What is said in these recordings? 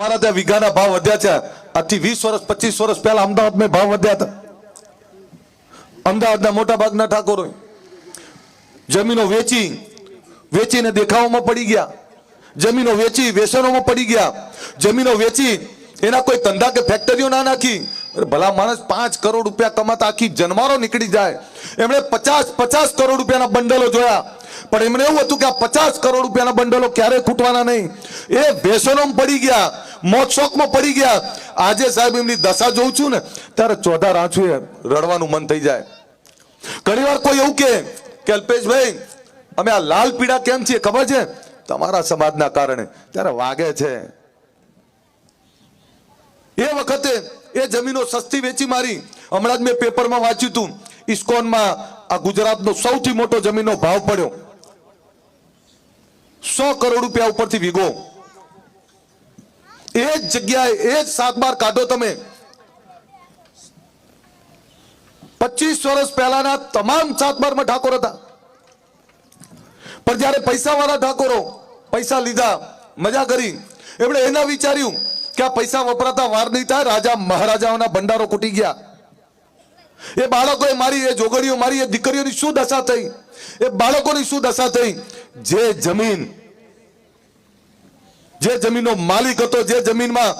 મારા ત્યાં વીઘાના ભાવ વધ્યા છે. આજથી વીસ વર્ષ, પચીસ વર્ષ પહેલા અમદાવાદમાં ભાવ વધ્યા હતા. અમદાવાદના મોટા ભાગના ઠાકોરો જમીનો વેચી, વેચીને દેખાવોમાં પડી ગયા. જમીનો વેચી, વેસનોમાં પડી ગયા. જમીનો વેચી, એના કોઈ ધંધા કે ફેક્ટરીઓ ના નાખી. ભલા માણસ પાંચ કરોડ રૂપિયા કમાતા આખી જન્મારો નીકળી જાય. એમણે પચાસ પચાસ કરોડ રૂપિયાના બંડલો જોયા. પણ એમણે એવું હતું કે આ પચાસ કરોડ રૂપિયાના બંડલો ક્યારે ખૂટવાના નહીં. એ વ્યસનોમાં પડી ગયા. મોત શોખમાં પડી ગયા. આજે સાહેબ એમની દશા જોઉં છું ને, ત્યારે ચોધા આંચુએ રડવાનું મન થઈ જાય. ઘણી કોઈ એવું કે કે, અલ્પેશભાઈ, અમે આ લાલ પીળા કેમ છીએ? ખબર છે? તમારા સમાજના કારણે. ત્યારે વાગે છે. એ વખતે એ જમીનો સસ્તી વેચી મારી. હમણાં જ મેં પેપરમાં વાંચ્યું હતું, ઇસ્કોનમાં આ ગુજરાતનો સૌથી મોટો જમીનનો ભાવ પડ્યો. સો કરોડ રૂપિયા ઉપરથી વીઘો એ જ જગ્યાએ એ જ સાત બાર કાઢો તમે. પચીસ વર્ષ પહેલાના તમામ સાતબારમાં ઠાકોર હતા. પણ જ્યારે પૈસા વાળા ઠાકોરો પૈસા લીધા, મજા કરી, એમણે એના વિચાર્યું કે આ પૈસા વપરાતા વાર નહીં થાય, રાજા મહારાજાઓના ભંડારો કૂટી ગયા. એ બાળકોએ મારી, એ જોગડીઓ મારી, એ દીકરીઓની શું દશા થઈ? એ બાળકોની શું દશા થઈ? જે જમીન જે જમીનનો માલિક હતો, જે જમીનમાં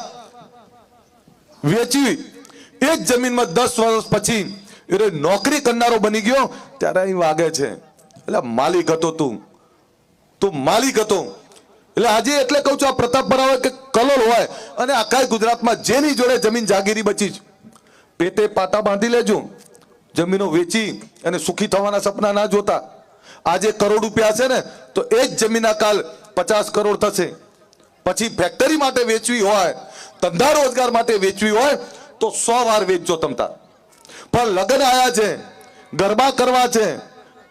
વેચી, એ જ જમીનમાં દસ વર્ષ પછી એ નોકરી કરનારો બની ગયો, ત્યારે અહીં વાગે છે. એટલે માલિક હતો તું. તું માલિક હતો. એટલે આજે એટલે કહું છું, આ પ્રતાપ હોય કે કલોલ હોય, અને આખા ગુજરાતમાં જેની જોડે જમીન જાગીરી બચી પેટે પાટા બાંધી લેજો. જમીનો વેચી અને સુખી થવાના સપના ના જોતા. આજે કરોડ રૂપિયા છે ને, તો એ જ જમીનના કાલ પચાસ કરોડ થશે. પછી ફેક્ટરી માટે વેચવી હોય, ધંધા રોજગાર માટે વેચવી હોય, તો સો વાર વેચજો તમતા પણ લગ્ન આયા છે, ગરબા કરવા છે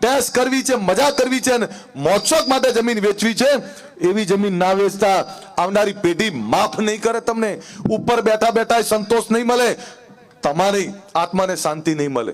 ટેસ્ટ કરવી છે, મજા કરવી છે મોજશોખ માટે જમીન વેચવી છે, એવી જમીન ના વેચતા આવનારી પેઢી માફ નહીં કરે તમને. ઉપર બેઠા બેઠા સંતોષ નહીં મળે, તમારી આત્માને શાંતિ નહીં મળે.